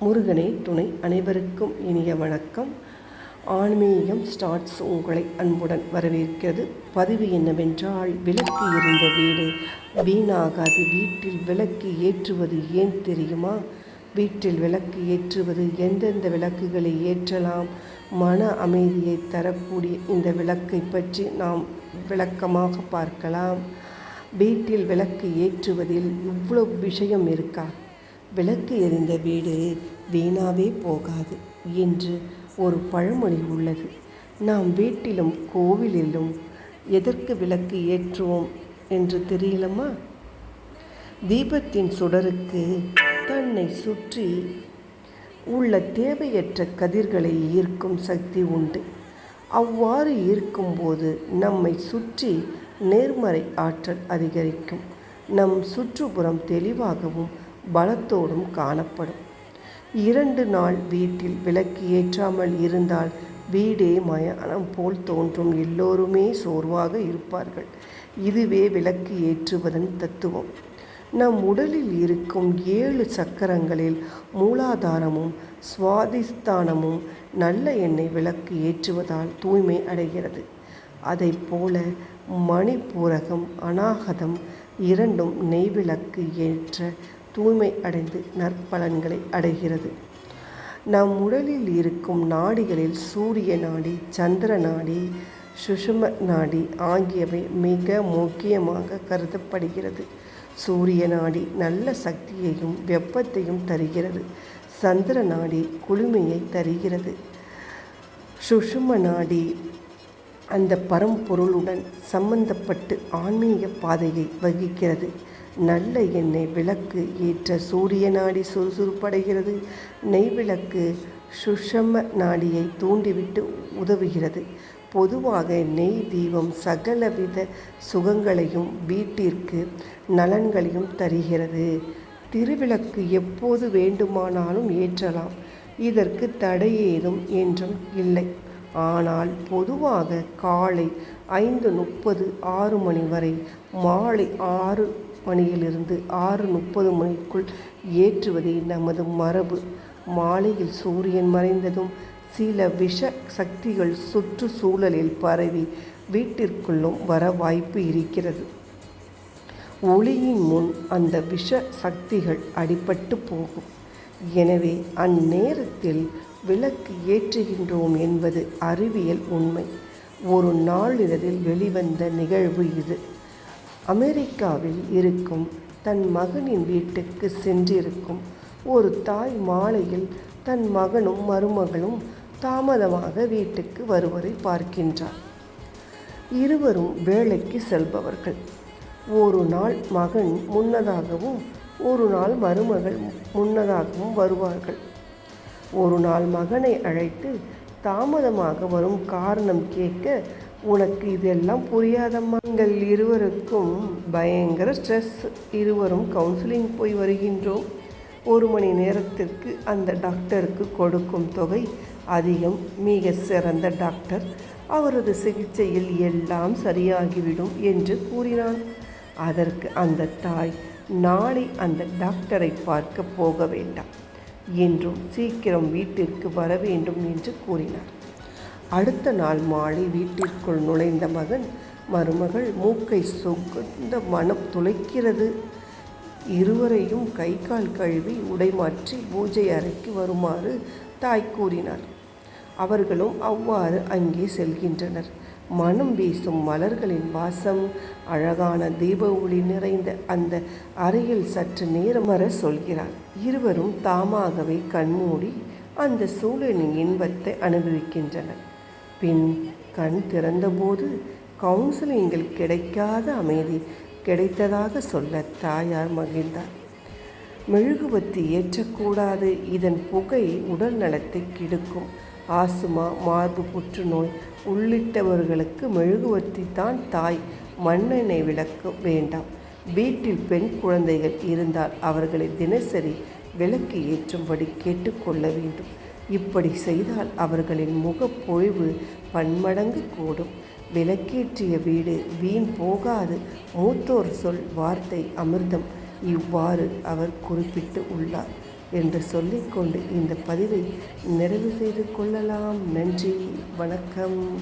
முருகனே துணை அனைவருக்கும் இனிய வணக்கம். ஆன்மீகம் ஸ்டார்ட்ஸ் உங்களை அன்புடன் வரவேற்கிறது. பதிவு என்னவென்றால் விளக்கு இருந்த வீடு. வீணாகாது. வீட்டில் விளக்கு ஏற்றுவது ஏன் தெரியுமா? வீட்டில் விளக்கு ஏற்றுவது எந்தெந்த விளக்குகளை ஏற்றலாம்? மன அமைதியை தரக்கூடிய இந்த விளக்கை பற்றி நாம் விளக்கமாக பார்க்கலாம். வீட்டில் விளக்கு ஏற்றுவதில் இவ்வளவு விஷயம் இருக்கா? விளக்கு எரிந்த வீடு வீணாவே போகாது என்று ஒரு பழமொழி உள்ளது. நாம் வீட்டிலும் கோவிலிலும் எதற்கு விளக்கு ஏற்றுவோம் என்று தெரியலமா? தீபத்தின் சுடருக்கு தன்னை சுற்றி உள்ள தேவையற்ற கதிர்களை ஈர்க்கும் சக்தி உண்டு. அவ்வாறு ஈர்க்கும்போது நம்மை சுற்றி நேர்மறை ஆற்றல் அதிகரிக்கும். நம் சுற்றுப்புறம் தெளிவாகவும் பலத்தோடும் காணப்படும். இரண்டு நாள் வீட்டில் விளக்கு ஏற்றாமல் இருந்தால் வீடே மயானம் போல் தோன்றும். எல்லோருமே சோர்வாக இருப்பார்கள். இதுவே விளக்கு ஏற்றுவதன் தத்துவம். நம் உடலில் இருக்கும் ஏழு சக்கரங்களில் மூலாதாரமும் சுவாதிஸ்தானமும் நல்ல எண்ணெய் விளக்கு ஏற்றுவதால் தூய்மை அடைகிறது. அதை போல மணிப்பூரகம் அநாகதம் இரண்டும் நெய் விளக்கு ஏற்ற தூய்மை அடைந்து நற்பலன்களை அடைகிறது. நம் உடலில் இருக்கும் நாடிகளில் சூரிய நாடி சந்திர நாடி சுஷும நாடி ஆகியவை மிக முக்கியமாக கருதப்படுகிறது. சூரிய நாடி நல்ல சக்தியையும் வெப்பத்தையும் தருகிறது. சந்திர நாடி குளுமையை தருகிறது. சுஷும நாடி அந்த பரம்பொருளுடன் சம்பந்தப்பட்டு ஆன்மீக பாதையை வகிக்கிறது. நல்ல எண்ணெய் விளக்கு ஏற்ற சூரிய நாடி சுறுசுறுப்படைகிறது. நெய் விளக்கு சுஷம நாடியை தூண்டிவிட்டு உதவுகிறது. பொதுவாக நெய் தீபம் சகலவித சுகங்களையும் வீட்டிற்கு நலன்களையும் தருகிறது. திருவிளக்கு எப்போது வேண்டுமானாலும் ஏற்றலாம். இதற்கு தடை ஏதும் என்றும் இல்லை. ஆனால் பொதுவாக காலை ஐந்து முப்பது ஆறு மணி வரை மாலை ஆறு மணியிலிருந்து ஆறு முப்பது மணிக்குள் ஏற்றுவதே நமது மரபு. மாலையில் சூரியன் மறைந்ததும் சில விஷ சக்திகள் சுற்றுச்சூழலில் பரவி வீட்டிற்குள்ளும் வர வாய்ப்பு இருக்கிறது. ஒளியின் முன் அந்த விஷ சக்திகள் அடிபட்டு போகும். எனவே அந்நேரத்தில் விளக்கு ஏற்றுகின்றோம் என்பது அறிவியல் உண்மை. ஒரு நாளிதழில் வெளிவந்த நிகழ்வு இது. அமெரிக்காவில் இருக்கும் தன் மகனின் வீட்டுக்கு சென்றிருக்கும் ஒரு தாய் மாலையில் தன் மகனும் மருமகளும் தாமதமாக வீட்டுக்கு வருவதை பார்க்கின்றார். இருவரும் வேலைக்கு செல்பவர்கள். ஒரு நாள் மகன் முன்னதாகவும் ஒரு நாள் மருமகள் முன்னதாகவும் வருவார்கள். ஒரு நாள் மகனை அழைத்து தாமதமாக வரும் காரணம் கேட்க உனக்கு இதெல்லாம் புரியாதம்மா. எங்கள் இருவருக்கும் பயங்கர ஸ்ட்ரெஸ் இருவரும் கவுன்சிலிங் போய் வருகின்றோம். ஒரு மணி நேரத்திற்கு அந்த டாக்டருக்கு கொடுக்கும் தொகை அதிகம். மிக சிறந்த டாக்டர் அவரது சிகிச்சையில் எல்லாம் சரியாகிவிடும் என்று கூறினான். அதற்கு அந்த தாய் நாளை அந்த டாக்டரை பார்க்க போக வேண்டாம். என்றும் சீக்கிரம் வீட்டிற்கு வர வேண்டும் என்று கூறினார். அடுத்த நாள் மாலை வீட்டிற்குள் நுழைந்த மகன் மருமகள் மூக்கை சுகந்த மனம் துளைக்கிறது. இருவரையும் கை கால் கழுவி உடைமாற்றி பூஜை அறைக்கு வருமாறு தாய் கூறினார் அவர்களும் அவ்வாறு அங்கே செல்கின்றனர். மனம் வீசும் மலர்களின் வாசம் அழகான தீப ஒளி நிறைந்த அந்த அறையில் சற்று நேரம் வர சொல்கிறார். இருவரும் தாமாகவே கண்மூடி அந்த சூழலின் இன்பத்தை அனுபவிக்கின்றனர். பின் கண் திறந்தபோது கவுன்சிலிங்கில் கிடைக்காத அமைதி கிடைத்ததாக சொல்ல தாயார் மகிழ்ந்தார். மெழுகுவத்தி ஏற்றக்கூடாது இதன் புகை உடல் நலத்தை கெடுக்கும். ஆசுமா மார்பு புற்றுநோய் உள்ளிட்டவர்களுக்கு மெழுகுவத்தி தான் தாய். மண்ணெண்ணெய் விளக்க வேண்டாம். வீட்டில் பெண் குழந்தைகள் இருந்தால் அவர்களை தினசரி விளக்கு ஏற்றும்படி கேட்டுக்கொள்ள வேண்டும். இப்படி செய்தால் அவர்களின் முகப்பொழிவு பன்மடங்கு கூடும். விளக்கேற்றிய வீடு வீண் போகாது. மூத்தோர் சொல் வார்த்தை அமிர்தம். இவ்வாறு அவர் குறிப்பிட்டு உள்ளார். என்று சொல்லிக்கொண்டு இந்த பதிவை நிறைவு செய்து கொள்ளலாம். நன்றி வணக்கம்.